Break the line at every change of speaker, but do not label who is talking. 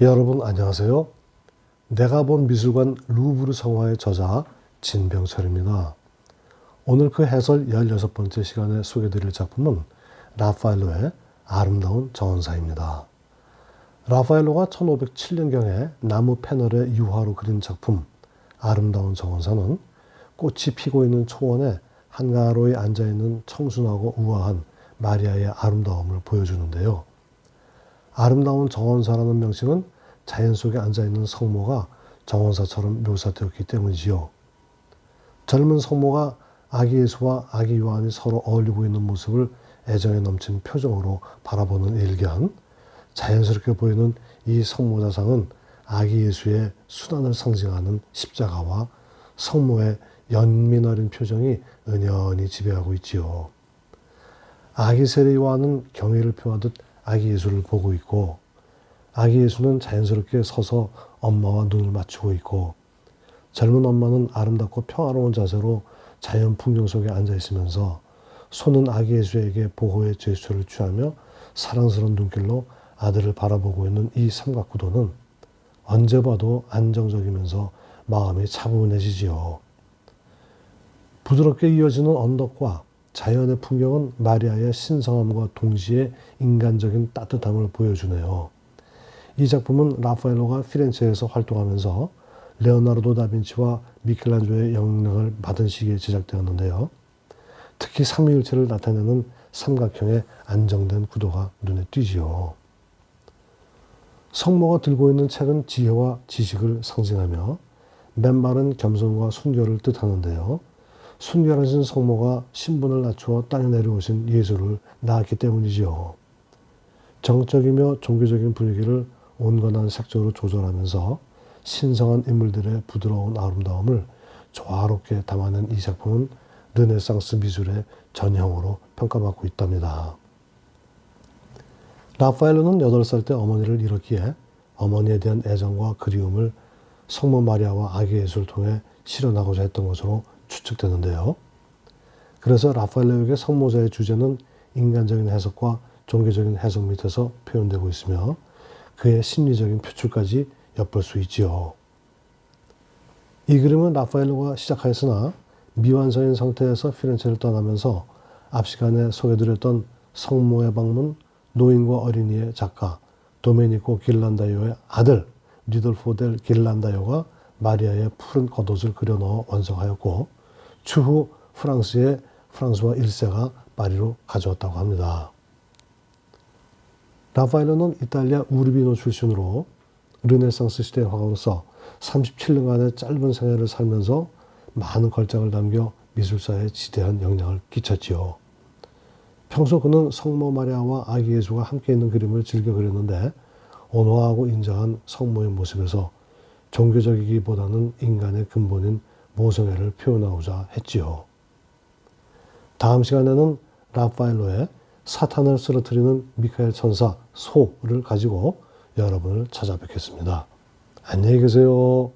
여러분 안녕하세요. 내가 본 미술관 루브르 성화의 저자 진병철입니다. 오늘 그 해설 16번째 시간에 소개드릴 작품은 라파엘로의 아름다운 정원사입니다. 라파엘로가 1507년경에 나무 패널의 유화로 그린 작품 아름다운 정원사는 꽃이 피고 있는 초원에 한가로이 앉아있는 청순하고 우아한 마리아의 아름다움을 보여주는데요. 아름다운 정원사라는 명칭은 자연 속에 앉아있는 성모가 정원사처럼 묘사되었기 때문이지요. 젊은 성모가 아기 예수와 아기 요한이 서로 어울리고 있는 모습을 애정에 넘친 표정으로 바라보는 일견, 자연스럽게 보이는 이 성모자상은 아기 예수의 순환을 상징하는 십자가와 성모의 연민 어린 표정이 은연히 지배하고 있지요. 아기 세례 요한은 경외를 표하듯 아기 예수를 보고 있고 아기 예수는 자연스럽게 서서 엄마와 눈을 맞추고 있고 젊은 엄마는 아름답고 평화로운 자세로 자연 풍경 속에 앉아 있으면서 손은 아기 예수에게 보호의 제스처를 취하며 사랑스러운 눈길로 아들을 바라보고 있는 이 삼각구도는 언제 봐도 안정적이면서 마음이 차분해지지요. 부드럽게 이어지는 언덕과 자연의 풍경은 마리아의 신성함과 동시에 인간적인 따뜻함을 보여주네요. 이 작품은 라파엘로가 피렌체에서 활동하면서 레오나르도 다빈치와 미켈란조의 영향을 받은 시기에 제작되었는데요. 특히 삼위일체를 나타내는 삼각형의 안정된 구도가 눈에 띄지요. 성모가 들고 있는 책은 지혜와 지식을 상징하며 맨발은 겸손과 순결을 뜻하는데요. 순결하신 성모가 신분을 낮추어 땅에 내려오신 예수를 낳았기 때문이지요. 정적이며 종교적인 분위기를 온건한 색조로 조절하면서 신성한 인물들의 부드러운 아름다움을 조화롭게 담아낸 이 작품은 르네상스 미술의 전형으로 평가받고 있답니다. 라파엘로는 8살 때 어머니를 잃었기에 어머니에 대한 애정과 그리움을 성모 마리아와 아기 예수를 통해 실현하고자 했던 것으로 추측되는데요. 그래서 라파엘로에게 성모자의 주제는 인간적인 해석과 종교적인 해석 밑에서 표현되고 있으며 그의 심리적인 표출까지 엿볼 수 있지요. 이 그림은 라파엘로가 시작하였으나 미완성인 상태에서 피렌체를 떠나면서 앞 시간에 소개드렸던 성모의 방문, 노인과 어린이의 작가 도메니코 길란다요의 아들 리돌포 델 길란다요가 마리아의 푸른 겉옷을 그려 넣어 완성하였고 추후 프랑스의 프랑스와 1세가 파리로 가져왔다고 합니다. 라파엘로는 이탈리아 우르비노 출신으로 르네상스 시대 화가로서 37년간의 짧은 생애를 살면서 많은 걸작을 남겨 미술사에 지대한 영향을 끼쳤지요. 평소 그는 성모 마리아와 아기 예수가 함께 있는 그림을 즐겨 그렸는데 온화하고 인자한 성모의 모습에서 종교적이기보다는 인간의 근본인 모성애를 표현하고자 했지요. 다음 시간에는 라파엘로의 사탄을 쓰러뜨리는 미카엘 천사 소를 가지고 여러분을 찾아뵙겠습니다. 안녕히 계세요.